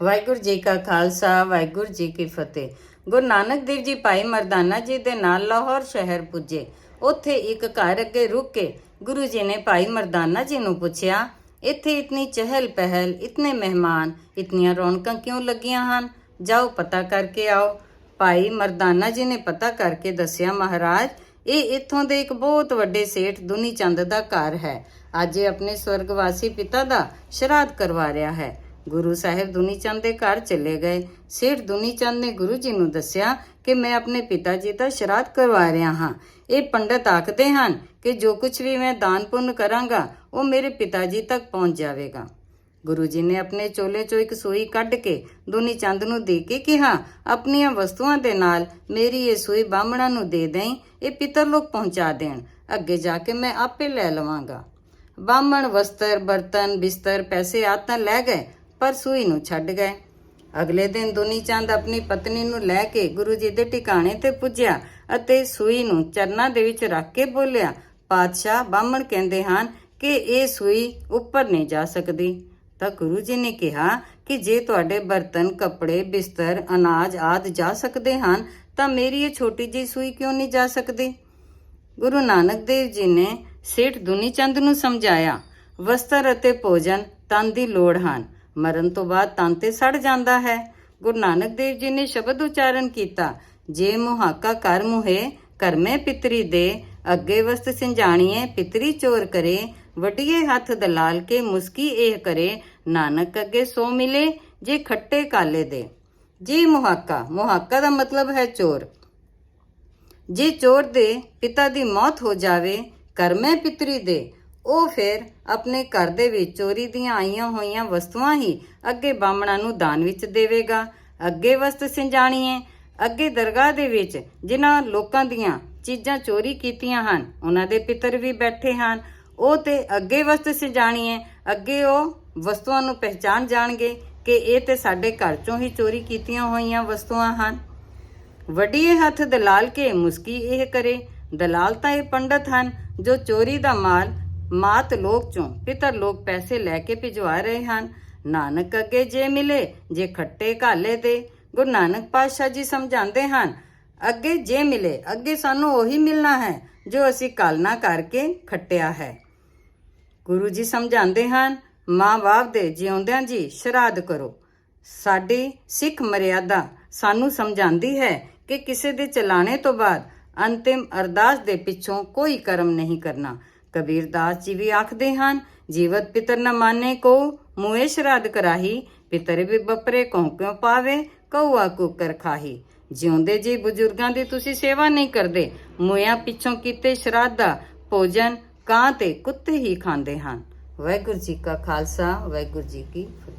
ਵਾਹਿਗੁਰੂ ਜੀ ਕਾ ਖਾਲਸਾ, ਵਾਹਿਗੁਰੂ ਜੀ ਕੀ ਫਤਿਹ। ਗੁਰੂ ਨਾਨਕ ਦੇਵ ਜੀ ਭਾਈ ਮਰਦਾਨਾ ਜੀ ਦੇ ਨਾਲ ਲਾਹੌਰ ਸ਼ਹਿਰ ਪੁੱਜੇ। ਉੱਥੇ ਇੱਕ ਘਰ ਅੱਗੇ ਰੁਕ ਕੇ ਗੁਰੂ ਜੀ ਨੇ ਭਾਈ ਮਰਦਾਨਾ ਜੀ ਨੂੰ ਪੁੱਛਿਆ, ਇੱਥੇ ਇਤਨੀ ਚਹਿਲ ਪਹਿਲ, ਇਤਨੇ ਮਹਿਮਾਨ, ਇਤਨੀਆਂ ਰੌਣਕਾਂ ਕਿਉਂ ਲੱਗੀਆਂ ਹਨ? ਜਾਓ ਪਤਾ ਕਰਕੇ ਆਓ। ਭਾਈ ਮਰਦਾਨਾ ਜੀ ਨੇ ਪਤਾ ਕਰਕੇ ਦੱਸਿਆ, ਮਹਾਰਾਜ, ਇਹ ਇੱਥੋਂ ਦੇ ਇੱਕ ਬਹੁਤ ਵੱਡੇ ਸੇਠ ਦੁਨੀ ਚੰਦ ਦਾ ਘਰ ਹੈ। ਅੱਜ ਇਹ ਆਪਣੇ ਸਵਰਗਵਾਸੀ ਪਿਤਾ ਦਾ ਸ਼ਰਾਧ ਕਰਵਾ ਰਿਹਾ ਹੈ। ਗੁਰੂ ਸਾਹਿਬ ਦੁਨੀ ਚੰਦ ਦੇ ਘਰ ਚਲੇ ਗਏ। ਸੇਠ ਦੁਨੀ ਚੰਦ ਨੇ ਗੁਰੂ ਜੀ ਨੂੰ ਦੱਸਿਆ ਕਿ ਮੈਂ ਆਪਣੇ ਪਿਤਾ ਜੀ ਦਾ ਸ਼ਰਾਧ ਕਰਵਾ ਰਿਹਾ ਹਾਂ। ਇਹ ਪੰਡਤ ਆਖਦੇ ਹਨ ਕਿ ਜੋ ਕੁਝ ਵੀ ਮੈਂ ਦਾਨ ਪੁੰਨ ਕਰਾਂਗਾ, ਉਹ ਮੇਰੇ ਪਿਤਾ ਜੀ ਤੱਕ ਪਹੁੰਚ ਜਾਵੇਗਾ। ਗੁਰੂ ਜੀ ਨੇ ਆਪਣੇ ਚੋਲੇ ਚੋਂ ਇੱਕ ਸੂਈ ਕੱਢ ਕੇ ਦੁਨੀ ਚੰਦ ਨੂੰ ਦੇ ਕੇ ਕਿਹਾ, ਆਪਣੀਆਂ ਵਸਤੂਆਂ ਦੇ ਨਾਲ ਮੇਰੀ ਇਹ ਸੂਈ ਬਾਹਮਣਾ ਨੂੰ ਦੇ ਦੇਈ, ਇਹ ਪਿਤਰ ਲੋਕ ਪਹੁੰਚਾ ਦੇਣ। ਅੱਗੇ ਜਾ ਕੇ ਮੈਂ ਆਪੇ ਲੈ ਲਵਾਂਗਾ। ਬਾਹਮਣ ਵਸਤਰ, ਬਰਤਨ, ਬਿਸਤਰ, ਪੈਸੇ ਆਤਾਂ ਲੈ ਗਏ ਪਰ ਸੂਈ ਨੂੰ ਛੱਡ ਗਏ। ਅਗਲੇ ਦਿਨ ਦੁਨੀ ਚੰਦ ਆਪਣੀ ਪਤਨੀ ਨੂੰ ਲੈ ਕੇ ਗੁਰੂ ਜੀ ਦੇ ਟਿਕਾਣੇ ਤੇ ਪੁੱਜਿਆ ਅਤੇ ਸੂਈ ਨੂੰ ਚਰਨਾਂ ਦੇ ਵਿੱਚ ਰੱਖ ਕੇ ਬੋਲਿਆ, ਪਾਤਸ਼ਾਹ, ਬਾਹਮਣ ਕਹਿੰਦੇ ਹਨ ਕਿ ਇਹ ਸੂਈ ਉੱਪਰ ਨਹੀਂ ਜਾ ਸਕਦੀ। ਤਾਂ ਗੁਰੂ ਜੀ ਨੇ ਕਿਹਾ ਕਿ ਜੇ ਤੁਹਾਡੇ ਬਰਤਨ, ਕੱਪੜੇ, ਬਿਸਤਰ, ਅਨਾਜ ਆਦ ਜਾ ਸਕਦੇ ਹਨ, ਤਾਂ ਮੇਰੀ ਇਹ ਛੋਟੀ ਜਿਹੀ ਸੂਈ ਕਿਉਂ ਨਹੀਂ ਜਾ ਸਕਦੀ? ਗੁਰੂ ਨਾਨਕ ਦੇਵ ਜੀ ਨੇ ਸੇਠ ਦੁਨੀ ਚੰਦ ਨੂੰ ਸਮਝਾਇਆ, ਵਸਤਰ ਅਤੇ ਭੋਜਨ ਤਨ ਦੀ ਲੋੜ ਹਨ। ਮਰਨ ਤੋਂ ਬਾਅਦ ਤਨ ਤੇ ਸੜ ਜਾਂਦਾ ਹੈ। ਗੁਰੂ ਨਾਨਕ ਦੇਵ ਜੀ ਨੇ ਸ਼ਬਦ ਉਚਾਰਨ ਕੀਤਾ, ਜੇ ਮੁਹਾਕਾ ਕਰ ਮੁਹੇ, ਕਰਮੇ ਪਿਤਰੀ ਦੇ, ਅੱਗੇ ਵਸਤ ਸਿੰਜਾਣੀਏ ਪਿਤਰੀ ਚੋਰ ਕਰੇ, ਵਟੀਏ ਹੱਥ ਦਲਾਲ ਕੇ ਮੁਸਕੀ ਇਹ ਕਰੇ, ਨਾਨਕ ਅੱਗੇ ਸੋ ਮਿਲੇ, ਜੇ ਖੱਟੇ ਕਾਲੇ ਦੇ। ਜੀ ਮੁਹਾਕਾ ਮੁਹਾਕਾ ਦਾ ਮਤਲਬ ਹੈ ਚੋਰ। ਜੇ ਚੋਰ ਦੇ ਪਿਤਾ ਦੀ ਮੌਤ ਹੋ ਜਾਵੇ, ਕਰਮੇ ਪਿਤਰੀ ਦੇ ਉਹ ਫਿਰ ਆਪਣੇ ਘਰ ਦੇ ਵਿੱਚ ਚੋਰੀ ਦੀਆਂ ਆਈਆਂ ਹੋਈਆਂ ਵਸਤੂਆਂ ਹੀ ਅੱਗੇ ਬਾਹਮਣਾਂ ਨੂੰ ਦਾਨ ਵਿੱਚ ਦੇਵੇਗਾ। ਅੱਗੇ ਵਸਤ ਸਿੰਜਾਣੀਏ, ਅੱਗੇ ਦਰਗਾਹ ਦੇ ਵਿੱਚ ਜਿਨ੍ਹਾਂ ਲੋਕਾਂ ਦੀਆਂ ਚੀਜ਼ਾਂ ਚੋਰੀ ਕੀਤੀਆਂ ਹਨ, ਉਹਨਾਂ ਦੇ ਪਿਤਰ ਵੀ ਬੈਠੇ ਹਨ। ਉਹ ਤੇ ਅੱਗੇ ਵਸਤ ਸਿੰਜਾਣੀਏ, ਅੱਗੇ ਉਹ ਵਸਤੂਆਂ ਨੂੰ ਪਹਿਚਾਨ ਜਾਣਗੇ ਕਿ ਇਹ ਤੇ ਸਾਡੇ ਘਰ ਚੋਂ ਹੀ ਚੋਰੀ ਕੀਤੀਆਂ ਹੋਈਆਂ ਵਸਤੂਆਂ ਹਨ। ਵੱਡੀਏ ਹੱਥ ਦਲਾਲ ਕੇ ਮੁਸਕੀ ਇਹ ਕਰੇ। ਦਲਾਲ ਤਾਂ ਇਹ ਪੰਡਤ ਹਨ ਜੋ ਚੋਰੀ ਦਾ ਮਾਲ ਮਾਤ ਲੋਕ ਚੋਂ ਪਿਤਰ ਲੋਕ ਪੈਸੇ ਲੈ ਕੇ ਭਿਜਵਾ ਰਹੇ ਹਨ। ਨਾਨਕ ਅੱਗੇ ਜੇ ਮਿਲੇ, ਜੇ ਖੱਟੇ ਘਾਲੇ ਤੇ ਗੁਰੂ ਨਾਨਕ ਪਾਤਸ਼ਾਹ ਜੀ ਸਮਝਾਉਂਦੇ ਹਨ, ਅੱਗੇ ਜੇ ਮਿਲੇ, ਅੱਗੇ ਸਾਨੂੰ ਉਹੀ ਮਿਲਣਾ ਹੈ, ਜੋ ਅਸੀਂ ਕਾਲਨਾ ਕਰਕੇ ਖੱਟਿਆ ਹੈ। ਗੁਰੂ ਜੀ ਸਮਝਾਉਂਦੇ ਹਨ ਮਾਂ-ਬਾਪ ਦੇ ਜਿਉਂਦਿਆਂ ਜੀ ਸ਼ਰਾਧ ਕਰੋ। ਸਾਡੀ ਸਿੱਖ ਮਰਿਆਦਾ ਸਾਨੂੰ ਸਮਝਾਉਂਦੀ ਹੈ ਕਿ ਕਿਸੇ ਦੇ ਚਲਾਣੇ ਤੋਂ ਬਾਅਦ ਅੰਤਿਮ ਅਰਦਾਸ ਦੇ ਪਿੱਛੋਂ ਕੋਈ ਕਰਮ ਨਹੀਂ ਕਰਨਾ। ਕਬੀਰਦਾਸ ਜੀ ਵੀ ਆਖਦੇ ਹਨ, ਜੀਵਤ ਪਿਤਰ ਨ ਮਾਨੇ ਕੋ ਮੂਏ ਸ਼ਰਾਧ ਕਰਾਹੀ, ਪਿਤਰ ਵੀ ਬਪਰੇ ਕਉ ਕਿਉ ਪਾਵੇ ਕਉਆ ਕੁਕਰ ਖਾਹੀ। ਜਿਉਂਦੇ ਜੀ ਬਜ਼ੁਰਗਾਂ ਦੀ ਤੁਸੀਂ ਸੇਵਾ ਨਹੀਂ ਕਰਦੇ ਮੂਆਂ ਪਿੱਛੋਂ ਕੀਤੇ ਸ਼ਰਾਧ, ਭੋਜਨ ਕਾਂ ਤੇ ਕੁੱਤੇ ਹੀ ਖਾਂਦੇ ਹਨ। ਵਾਹਿਗੁਰੂ ਜੀ ਕਾ ਖਾਲਸਾ, ਵਾਹਿਗੁਰੂ ਜੀ ਕੀ ਫਤਿਹ।